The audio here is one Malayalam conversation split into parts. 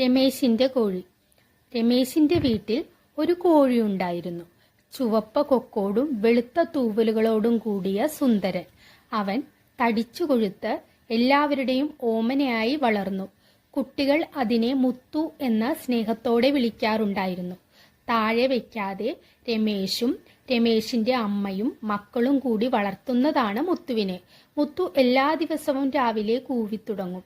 രമേശിന്റെ കോഴി. രമേശിന്റെ വീട്ടിൽ ഒരു കോഴിയുണ്ടായിരുന്നു ചുവപ്പ കൊക്കോടും വെളുത്ത തൂവലുകളോടും കൂടിയ സുന്ദരൻ. അവൻ തടിച്ചു കൊഴുത്ത് എല്ലാവരുടെയും ഓമനയായി വളർന്നു. കുട്ടികൾ അതിനെ മുത്തു എന്ന സ്നേഹത്തോടെ വിളിക്കാറുണ്ടായിരുന്നു. താഴെ വയ്ക്കാതെ രമേശും രമേശിന്റെ അമ്മയും മക്കളും കൂടി വളർത്തുന്നതാണ് മുത്തുവിനെ. മുത്തു എല്ലാ ദിവസവും രാവിലെ കൂവിത്തുടങ്ങും.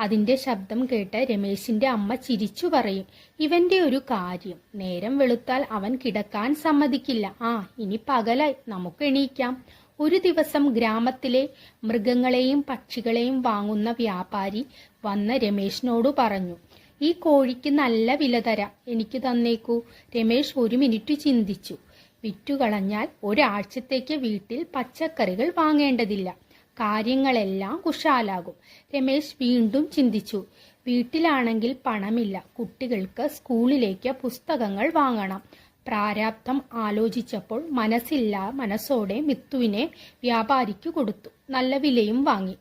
അതിന്റെ ശബ്ദം കേട്ട് രമേശിന്റെ അമ്മ ചിരിച്ചു പറയും ഇവന്റെ ഒരു കാര്യം. നേരം വെളുത്താൽ അവൻ കിടക്കാൻ സമ്മതിക്കില്ല. ആ ഇനി പകലായി. നമുക്ക് എണീക്കാം. ഒരു ദിവസം ഗ്രാമത്തിലെ മൃഗങ്ങളെയും പക്ഷികളെയും വാങ്ങുന്ന വ്യാപാരി വന്ന് രമേശിനോട് പറഞ്ഞു ഈ കോഴിക്ക് നല്ല വില തരാം. എനിക്ക് തന്നേക്കൂ. രമേശ് ഒരു മിനിറ്റ് ചിന്തിച്ചു. വിറ്റുകളഞ്ഞാൽ ഒരാഴ്ചത്തേക്ക് വീട്ടിൽ പച്ചക്കറികൾ വാങ്ങേണ്ടതില്ല. കാര്യങ്ങളെല്ലാം കുശാലാകും. രമേശ് വീണ്ടും ചിന്തിച്ചു. വീട്ടിലാണെങ്കിൽ പണമില്ല. കുട്ടികൾക്ക് സ്കൂളിലേക്ക് പുസ്തകങ്ങൾ വാങ്ങണം. പ്രാരാബ്ധം ആലോചിച്ചപ്പോൾ മനസ്സില്ല മനസ്സോടെ മിത്തുവിനെ വ്യാപാരിക്ക് കൊടുത്തു. നല്ല വിലയും വാങ്ങി.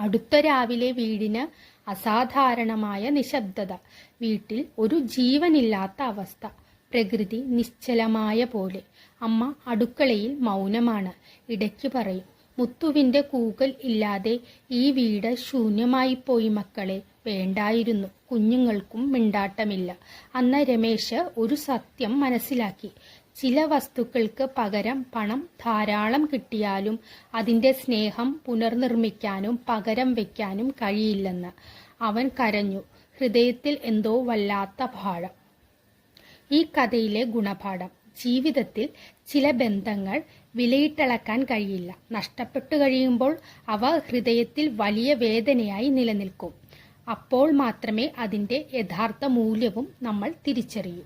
അടുത്ത രാവിലെ വീടിന് അസാധാരണമായ നിശബ്ദത വീട്ടിൽ ഒരു ജീവനില്ലാത്ത അവസ്ഥ പ്രകൃതി നിശ്ചലമായ പോലെ. അമ്മ അടുക്കളയിൽ മൗനമാണ്. ഇടയ്ക്ക് പറയും മുത്തുവിന്റെ കൂകൽ ഇല്ലാതെ ഈ വീട് ശൂന്യമായി പോയി മക്കളെ. വേണ്ടായിരുന്നു. കുഞ്ഞുങ്ങൾക്കും മിണ്ടാട്ടമില്ല. അന്ന് രമേശ് ഒരു സത്യം മനസ്സിലാക്കി. ചില വസ്തുക്കൾക്ക് പകരം പണം ധാരാളം കിട്ടിയാലും അതിന്റെ സ്നേഹം പുനർനിർമ്മിക്കാനും പകരം വെക്കാനും കഴിയില്ലെന്ന് അവൻ കരഞ്ഞു. ഹൃദയത്തിൽ എന്തോ വല്ലാത്ത ഭാരം. ഈ കഥയിലെ ഗുണപാഠം. ജീവിതത്തിൽ ചില ബന്ധങ്ങൾ വിലയിട്ടളക്കാൻ കഴിയില്ല. നഷ്ടപ്പെട്ടു കഴിയുമ്പോൾ അവ ഹൃദയത്തിൽ വലിയ വേദനയായി നിലനിൽക്കും. അപ്പോൾ മാത്രമേ അതിന്റെ യഥാർത്ഥ മൂല്യവും നമ്മൾ തിരിച്ചറിയൂ.